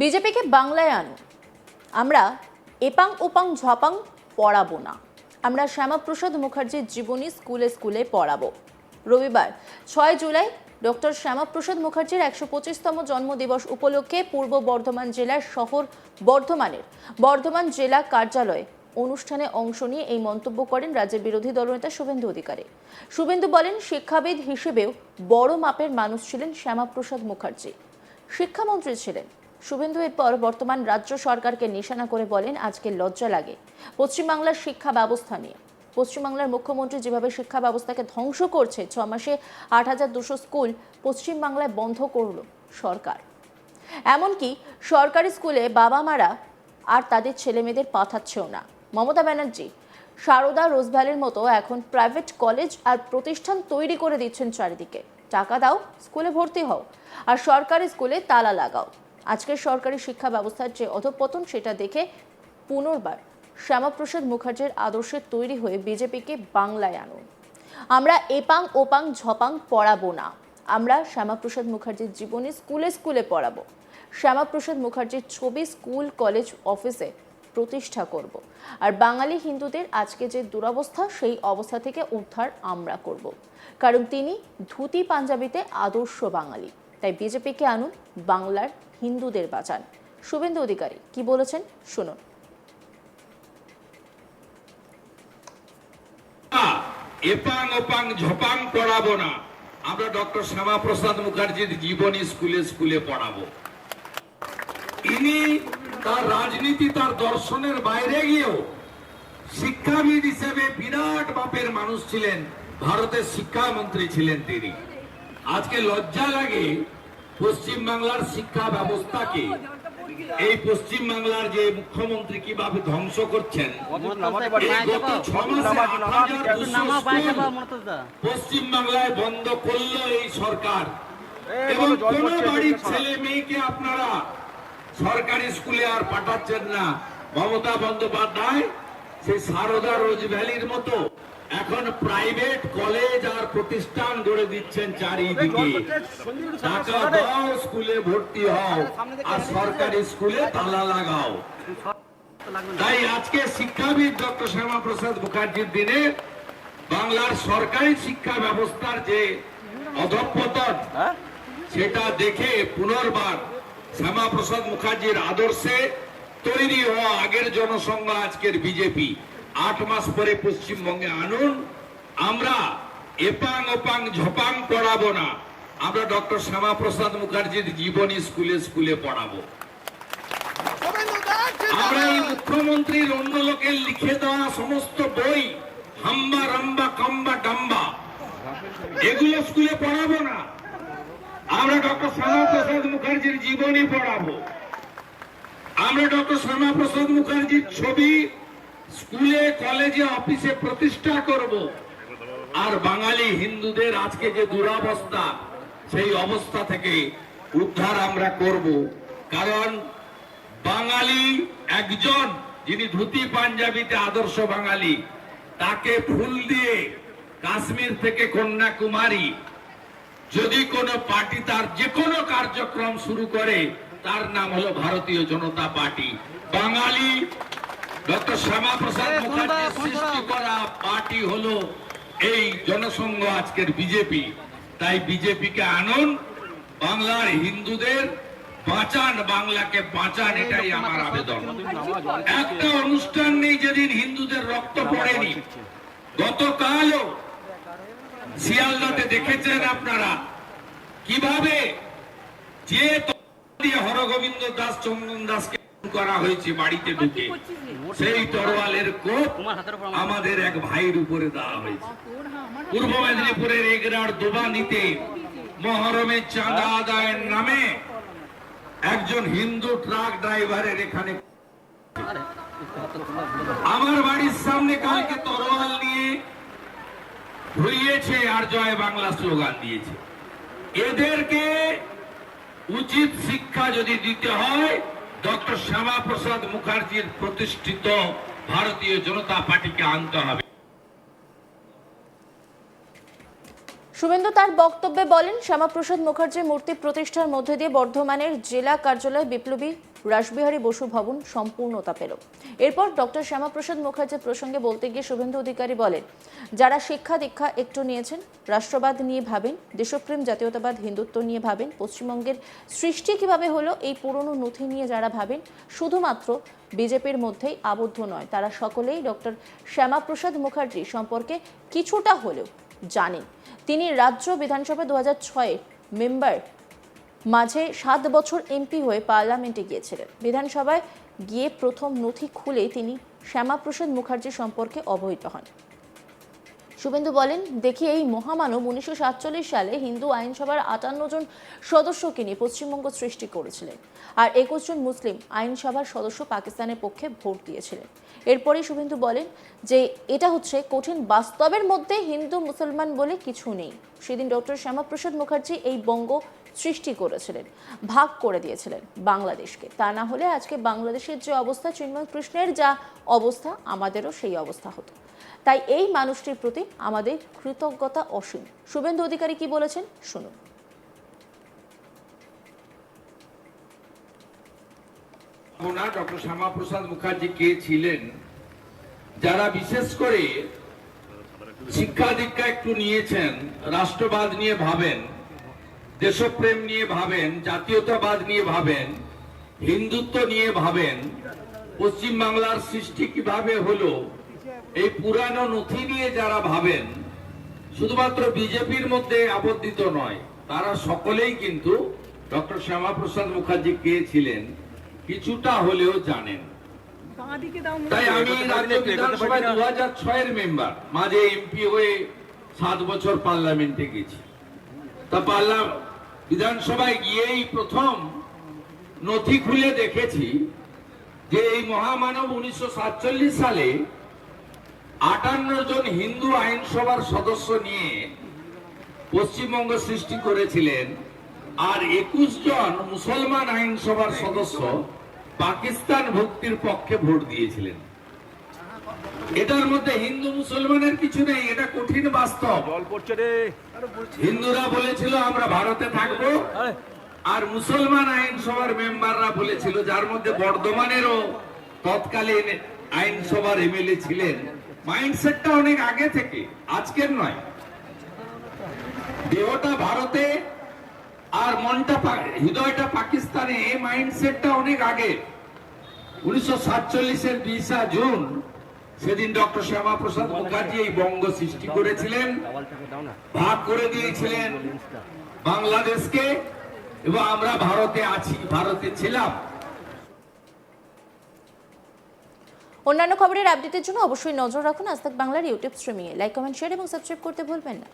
বিজেপিকে বাংলায় আনো। আমরা এপাং ওপাং ঝপাং পড়াবো না। আমরা শ্যামাপ্রসাদ মুখার্জির জীবনী স্কুলে স্কুলে পড়াবো। রবিবার, ছয় জুলাই, ডক্টর শ্যামাপ্রসাদ মুখার্জির একশো পঁচিশতম জন্মদিবস উপলক্ষে পূর্ব বর্ধমান জেলার শহর বর্ধমানের বর্ধমান জেলা কার্যালয়ে অনুষ্ঠানে অংশ নিয়ে এই মন্তব্য করেন রাজ্যের বিরোধী দলনেতা শুভেন্দু অধিকারী। শুভেন্দু বলেন, শিক্ষাবিদ হিসেবেও বড় মাপের মানুষ ছিলেন শ্যামাপ্রসাদ মুখার্জি। শিক্ষামন্ত্রী ছিলেন শুভেন্দু এরপর বর্তমান রাজ্য সরকারকে নিশানা করে বলেন আজকে লজ্জা লাগে। পশ্চিমবাংলার শিক্ষা ব্যবস্থা নিয়ে। পশ্চিমবাংলার মুখ্যমন্ত্রী যেভাবে শিক্ষা ব্যবস্থাকে ধ্বংস করছে, ছ মাসে আট হাজার দুশো স্কুল পশ্চিমবাংলায় বন্ধ করল সরকার। এমনকি সরকারি স্কুলে বাবা মারা আর তাদের ছেলেমেয়েদের পাঠাচ্ছেও না। মমতা ব্যানার্জি, সারদা রোজভ্যালির মতো এখন প্রাইভেট কলেজ আর প্রতিষ্ঠান তৈরি করে দিচ্ছেন চারিদিকে। টাকা দাও, স্কুলে ভর্তি হও। আর সরকারি স্কুলে তালা লাগাও। আজকের সরকারি শিক্ষা ব্যবস্থার যে অধপতন, সেটা দেখে পুনর্বার শ্যামাপ্রসাদ মুখার্জির আদর্শে তৈরি হয়ে বিজেপিকে বাংলায় আনুন। আমরা এপাং, ওপাং, ঝপাং পড়াবো না। আমরা শ্যামাপ্রসাদ মুখার্জির জীবনী স্কুলে স্কুলে পড়াবো। শ্যামাপ্রসাদ মুখার্জির ছবি স্কুল, কলেজ, অফিসে প্রতিষ্ঠা করব। আর বাঙালি হিন্দুদের আজকে যে দুরবস্থা, সেই অবস্থা থেকে উদ্ধার আমরা করব। কারণ তিনি ধুতি পাঞ্জাবিতে আদর্শ বাঙালি। তাই বিজেপিকে আনুন বাংলার হিন্দুদের বাঁচান। শুভেন্দু অধিকারী, কি বলেছেন? শুনুন। এপাং ওপাং ঝপাং পড়াবো না। আমরা ডক্টর শ্যামাপ্রসাদ মুখার্জির জীবনী স্কুলে স্কুলে পড়াবো। ইনি তার রাজনীতি, তার দর্শনের বাইরে গিয়েও শিক্ষাবিদ হিসেবে বিরাট মাপের মানুষ ছিলেন, ভারতের শিক্ষামন্ত্রী ছিলেন তিনি। আজকে লজ্জা লাগে পশ্চিম বাংলার শিক্ষা ব্যবস্থাকে। এই পশ্চিম বাংলার যে মুখ্যমন্ত্রী কীভাবে ধ্বংস করছেন পশ্চিম বাংলায় বন্ধ করল এই সরকার। এবং কোন বাড়ির ছেলে মেয়েকে আপনারা সরকারি স্কুলে আর পাঠাচ্ছেন না। মমতা বন্দ্যোপাধ্যায়, সেই সারদা রোজ ভ্যালির মতো এখন প্রাইভেট কলেজ আর প্রতিষ্ঠান গড়ে দিচ্ছেন চারিদিকে। টাকা দাও স্কুলে ভর্তি হও আর সরকারি স্কুলে তালা লাগাও। তাই আজকে শিক্ষাবিদ ডক্টর শ্যামা প্রসাদ মুখার্জির দিনে বাংলার সরকারি শিক্ষা ব্যবস্থার যে অধঃপতন সেটা দেখে পুনর্বার শ্যামা প্রসাদ মুখার্জির আদর্শে তৈরি হওয়া আগের জনসংঘ আজকের বিজেপি। আট মাস পরে পশ্চিমবঙ্গে আনুন আমরা এপাং ওপাং ঝপাং পড়াবো না। আমরা ডক্টর শ্যামা প্রসাদ মুখার্জির জীবনী স্কুলে স্কুলে পড়াবো। আমরা এই মুখ্যমন্ত্রীর অন্য লোকের লিখে দেওয়া সমস্ত বই হাম্বা রাম্বা কাম্বা ডাম্বা এগুলো স্কুলে পড়াবো না। আমরা ডক্টর শ্যামা প্রসাদ মুখার্জির জীবনী পড়াবো। আমরা ডক্টর শ্যামা প্রসাদ মুখার্জির ছবি স্কুলে, কলেজে, অফিসে প্রতিষ্ঠা করব। আর বাঙালি হিন্দুদের আজকে যে দুরবস্থা, সেই অবস্থা থেকে উদ্ধার আমরা করব। কারণ বাঙালি একজন, যিনি ধুতি পাঞ্জাবিতে আদর্শ বাঙালি, তাকে ফুল দিয়ে কাশ্মীর থেকে কন্যাকুমারী, যদি কোনো পার্টি তার যে কোনো কার্যক্রম শুরু করে, তার নাম হলো ভারতীয় জনতা পার্টি। বাঙালি ডক্টর শ্যামা প্রসাদ মুখার্জি সৃষ্টি করা পার্টি হলো এই জনসংঘ আজকের বিজেপি। তাই বিজেপিকে আনুন বাংলার হিন্দুদের বাঁচান বাংলাকে বাঁচান এটাই আমার আবেদন। একটা অনুষ্ঠান নেই যেদিন হিন্দুদের রক্ত পড়েনি। গতকালও শিয়ালদাতে দেখেছেন আপনারা। কীভাবে? যে হরগোবিন্দ দাস চন্দন দাসকে করা হয়েছে বাড়িতে ঢুকে। সেই তরোয়ালের কোপ আমাদের এক ভাইয়ের উপরে দেওয়া হয়েছে। পূর্ব মেদিনীপুরের এগরার চাঁদা আদায়ের নামে একজন হিন্দু ট্রাক ড্রাইভারের এখানে আমার বাড়ির সামনে কালকে তরোয়াল নিয়ে ধুইয়েছে আর জয় বাংলা স্লোগান দিয়েছে। এদেরকে উচিত শিক্ষা যদি দিতে হয় ডক্টর শ্যামা প্রসাদ মুখার্জির প্রতিষ্ঠিত ভারতীয় জনতা পার্টিকে আনতে হবে। শুভেন্দু তার বক্তব্যে বলেন, শ্যামাপ্রসাদ মুখার্জির মূর্তি প্রতিষ্ঠার মধ্যে দিয়ে বর্ধমানের জেলা কার্যালয় বিপ্লবী রাসবিহারী বসু ভবন সম্পূর্ণতা পেল। এরপর ডক্টর শ্যামাপ্রসাদ মুখার্জির প্রসঙ্গে বলতে গিয়ে শুভেন্দু অধিকারী বলেন, যারা শিক্ষা দীক্ষা একটু নিয়েছেন, রাষ্ট্রবাদ নিয়ে ভাবেন, দেশপ্রেম, জাতীয়তাবাদ, হিন্দুত্ব নিয়ে ভাবেন, পশ্চিমবঙ্গের সৃষ্টি কীভাবে হলো, এই পুরনো নথি নিয়ে যারা ভাবেন, শুধুমাত্র বিজেপির মধ্যেই আবদ্ধ নয়, তারা সকলেই ডক্টর শ্যামাপ্রসাদ মুখার্জি সম্পর্কে কিছুটা হলেও জানেন। তিনি রাজ্য বিধানসভা দু হাজার মেম্বার মাঝে সাত বছর এমপি হয়ে পার্লামেন্টে গিয়েছিলেন। বিধানসভায় গিয়ে প্রথম নথি খুলে তিনি শ্যামাপ্রসাদ মুখার্জি সম্পর্কে অবহিত হন। শুভেন্দু বলেন, দেখি এই মহামানব উনিশশো সাতচল্লিশ সালে হিন্দু আইনসভার আটান্ন জন সদস্যকে নিয়ে পশ্চিমবঙ্গ সৃষ্টি করেছিলেন আর একুশ জন মুসলিম আইনসভার সদস্য পাকিস্তানের পক্ষে ভোট দিয়েছিলেন। এরপরেই শুভেন্দু বলেন যে, এটা হচ্ছে কঠিন বাস্তবের মধ্যে হিন্দু মুসলমান বলে কিছু নেই। সেদিন ডক্টর শ্যামাপ্রসাদ মুখার্জি এই বঙ্গ সৃষ্টি করেছিলেন, ভাগ করে দিয়েছিলেন বাংলাদেশকে। তা না হলে আজকে বাংলাদেশের যে অবস্থা, চিন্ময় কৃষ্ণের যা অবস্থা, আমাদেরও সেই অবস্থা হতো। তাই এই মানুষটির প্রতি আমাদের কৃতজ্ঞতা অসীম। শুভেন্দু অধিকারী কি বলেছেন? শুনুন। না, ডক্টর শ্যামাপ্রসাদ মুখার্জি কে ছিলেন, যারা বিশেষ করে শিক্ষা দীক্ষা একটু নিয়েছেন, রাষ্ট্রবাদ নিয়ে ভাবেন দেশপ্রেম নিয়ে ভাবেন জাতীয়তাবাদ নিয়ে ভাবেন হিন্দুত্ব নিয়ে ভাবেন পশ্চিম বাংলার সৃষ্টি কীভাবে হলো এই পুরানো নথি নিয়ে যারা ভাবেন শুধুমাত্র বিজেপির মধ্যে আবদ্ধিত নয় তারা সকলেই কিন্তু ডক্টর শ্যামাপ্রসাদ মুখার্জি কে ছিলেন কিছুটা হলেও জানেন। তাই আমি রাজ্য বিধানসভায় দু হাজার ছয়ের মেম্বার মাঝে এমপি হয়ে সাত বছর পার্লামেন্টে গেছি। তা পার্লা বিধানসভায় গিয়েই প্রথম নথি খুলে দেখেছি যে এই মহামানব উনিশশো সাতচল্লিশ সালে আটান্ন জন হিন্দু আইনসভার সদস্য নিয়ে পশ্চিমবঙ্গ সৃষ্টি করেছিলেন আর একুশ জন মুসলমান আইনসভার সদস্য পাকিস্তান ভক্তির পক্ষে ভোট দিয়েছিলেন। এটার মধ্যে হিন্দু মুসলমানের কিছু নেই এটা কঠিন বাস্তব। হিন্দুরা বলেছিল আমরা ভারতে থাকব আর। মুসলমান আইনসভার মেম্বাররা বলেছিল যার মধ্যে বর্ধমানেরও তৎকালীন আইনসভার এমএলএ ছিলেন। মাইন্ডসেটটা অনেক আগে থেকে আজকের নয়। দেহটা ভারতে আর মনটা হৃদয়টা পাকিস্তানে এই মাইন্ডসেটটা অনেক আগে। উনিশশো সাতচল্লিশের বিশা জুন সেদিন ডক্টর শ্যামাপ্রসাদ মুখার্জি এই বঙ্গ সৃষ্টি করেছিলেন, ভাগ করে দিয়েছিলেন বাংলাদেশকে এবং আমরা ভারতে আছি, ভারতে ছিলাম। অন্যান্য খবরের আপডেটের জন্য অবশ্যই নজর রাখুন আজ বাংলার ইউটিউব স্ট্রিমিংয়ে লাইক কমেন্ট শেয়ার এবং সাবস্ক্রাইব করতে ভুলবেন না।